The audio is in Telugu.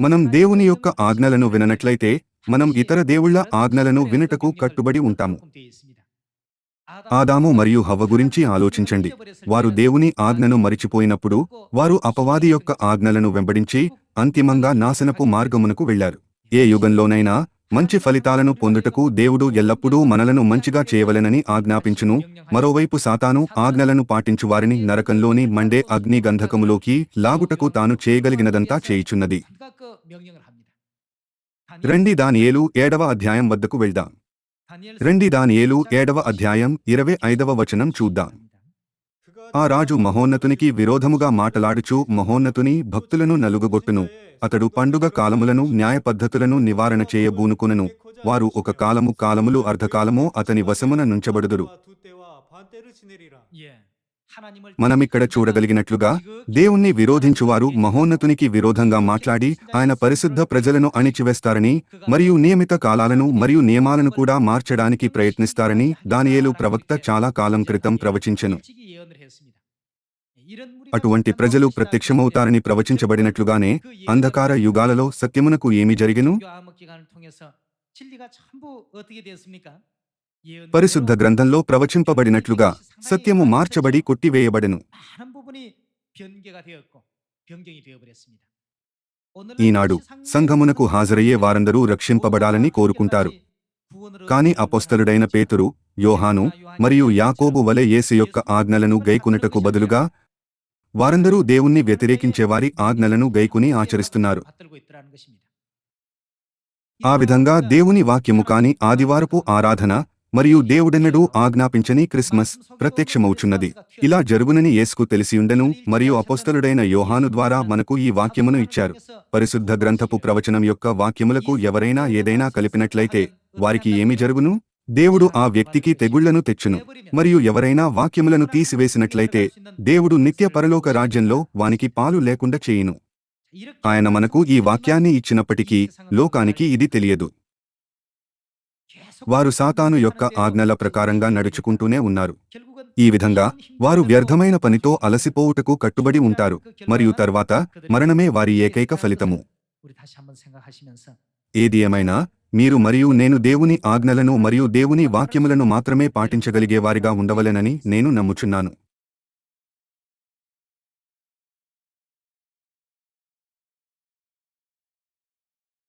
మనం దేవుని యొక్క ఆజ్ఞలను విననట్లయితే మనం ఇతర దేవుళ్ళ ఆజ్ఞలను వినుటకు కట్టుబడి ఉంటాము. ఆదాము మరియు హవ్వ గురించి ఆలోచించండి. వారు దేవుని ఆజ్ఞను మరిచిపోయినప్పుడు వారు అపవాది యొక్క ఆజ్ఞలను వెంబడించి అంతిమంగా నాశనపు మార్గమునకు వెళ్ళారు ఏ యుగంలోనైనా మంచి ఫలితాలను పొందుటకు దేవుడు ఎల్లప్పుడూ మనలను మంచిగా చేయవలెనని ఆజ్ఞాపించును. మరోవైపు సాతాను ఆజ్ఞలను పాటించు వారిని నరకంలోని మండే అగ్ని గంధకములోకి లాగుటకు తాను చేయగలిగినదంతా చేయుచున్నది. రండి దానియేలు ఏడవ అధ్యాయం వద్దకు వెళ్దాం. రండి దానియేలు ఏడవ అధ్యాయం ఇరవై ఐదవ వచనం చూద్దాం. ఆ రాజు మహోన్నతునికి విరోధముగా మాటలాడుచు మహోన్నతుని భక్తులను నలుగుగొట్టును. అతడు పండుగ కాలములను న్యాయ పద్ధతులను నివారణ చేయబూనుకొనెను. వారు ఒక కాలము కాలములు అర్ధకాలమో అతని వశమున నుంచబడుదురు. మనమిక్కడ చూడగలిగినట్లుగా దేవుణ్ణి విరోధించువారు మహోన్నతునికి విరోధంగా మాట్లాడి ఆయన పరిశుద్ధ ప్రజలను అణిచివేస్తారని మరియు నియమిత కాలాలను మరియు నియమాలను కూడా మార్చడానికి ప్రయత్నిస్తారని దానియేలు ప్రవక్త చాలా కాలం క్రితం ప్రవచించెను. అటువంటి ప్రజలు ప్రత్యక్షమవుతారని ప్రవచించబడినట్లుగానే అంధకార యుగాలలో సత్యమునకు ఏమి జరిగెను? పరిశుద్ధ గ్రంథంలో ప్రవచింపబడినట్లుగా సత్యము మార్చబడి కొట్టివేయబడెను. ఈనాడు సంఘమునకు హాజరయ్యే వారందరూ రక్షింపబడాలని కోరుకుంటారు. కాని అపోస్తలుడైన పేతురు యోహాను మరియు యాకోబు వలె యేసు యొక్క ఆజ్ఞలను గైకునటకు బదులుగా వారందరూ దేవుణ్ణి వ్యతిరేకించేవారి ఆజ్ఞలను గైకుని ఆచరిస్తున్నారు. ఆ విధంగా దేవుని వాక్యము కాని ఆదివారపు ఆరాధన మరియు దేవుడెన్నడూ ఆజ్ఞాపించని క్రిస్మస్ ప్రత్యక్షమవుచున్నది. ఇలా జరుగునని యేసుకు తెలిసియుండెను మరియు అపోస్తలుడైన యోహాను ద్వారా మనకు ఈ వాక్యమును ఇచ్చారు. పరిశుద్ధ గ్రంథపు ప్రవచనం యొక్క వాక్యములకు ఎవరైనా ఏదైనా కలిపినట్లయితే వారికి ఏమి జరుగును? దేవుడు ఆ వ్యక్తికి తెగుళ్ళను తెచ్చును మరియు ఎవరైనా వాక్యములను తీసివేసినట్లయితే దేవుడు నిత్య పరలోక రాజ్యంలో వానికి పాలు లేకుండా చేయును. ఆయన మనకు ఈ వాక్యాన్ని ఇచ్చినప్పటికీ లోకానికి ఇది తెలియదు. వారు సాతాను యొక్క ఆజ్ఞల ప్రకారంగా నడుచుకుంటూనే ఉన్నారు. ఈ విధంగా వారు వ్యర్థమైన పనితో అలసిపోవుటకు కట్టుబడి ఉంటారు మరియు తర్వాత మరణమే వారి ఏకైక ఫలితము. ఏది ఏమైనా మీరు మరియు నేను దేవుని ఆజ్ఞలను మరియు దేవుని వాక్యములను మాత్రమే పాటించగలిగేవారిగా ఉండవలెనని నేను నమ్ముచున్నాను.